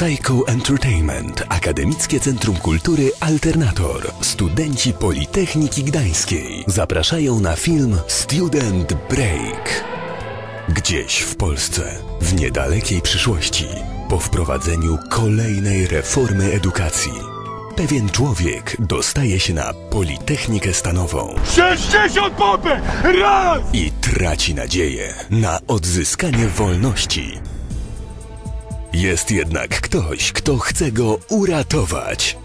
Psycho Entertainment, Akademickie Centrum Kultury Alternator, studenci Politechniki Gdańskiej zapraszają na film Student Break. Gdzieś w Polsce, w niedalekiej przyszłości, po wprowadzeniu kolejnej reformy edukacji, pewien człowiek dostaje się na Politechnikę Stanową 60 popek! Raz! i traci nadzieję na odzyskanie wolności. Jest jednak ktoś, kto chce go uratować.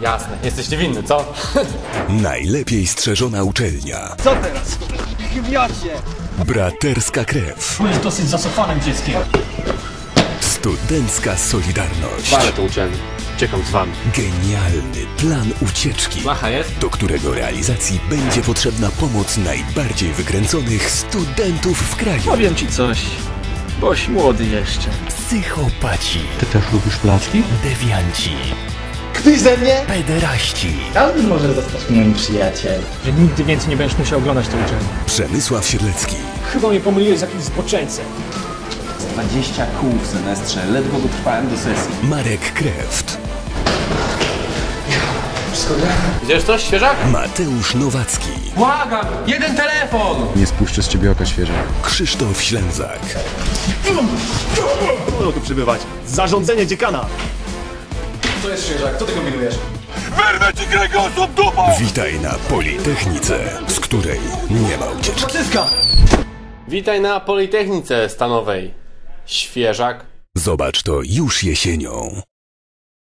Jasne, jesteś niewinny, co? Najlepiej strzeżona uczelnia, Co teraz? Gwiacie! braterska krew, Byłeś dosyć zacofanym dzieckiem. studencka solidarność, Walę to uczelnię. Uciekam z wami. genialny plan ucieczki, Macha jest? do którego realizacji będzie potrzebna pomoc najbardziej wykręconych studentów w kraju. Powiem ci coś, boś młody jeszcze. Psychopaci, Ty też lubisz placki? dewianci, Kpisz ze mnie? pederaści, Każdy może zostać moim przyjacielem. Że nigdy więcej nie będziesz musiał oglądać tej uczelni. Przemysław Siedlecki, Chyba mnie pomyliłeś z jakimś zboczeńcem. 20 kół w semestrze, ledwo dotrwałem do sesji. Marek Kreft, Widzisz coś, świeżak? Mateusz Nowacki, Błagam! Jeden telefon! Nie spuszczę z ciebie oka świeża. Krzysztof Ślęzak, Wolno tu przybywać. Zarządzenie dziekana. Wyrwę ci kręgosłup dupa! Witaj na Politechnice, z której nie ma ucieczki. Naciska! Witaj na Politechnice Stanowej. Świeżak. Zobacz to już jesienią.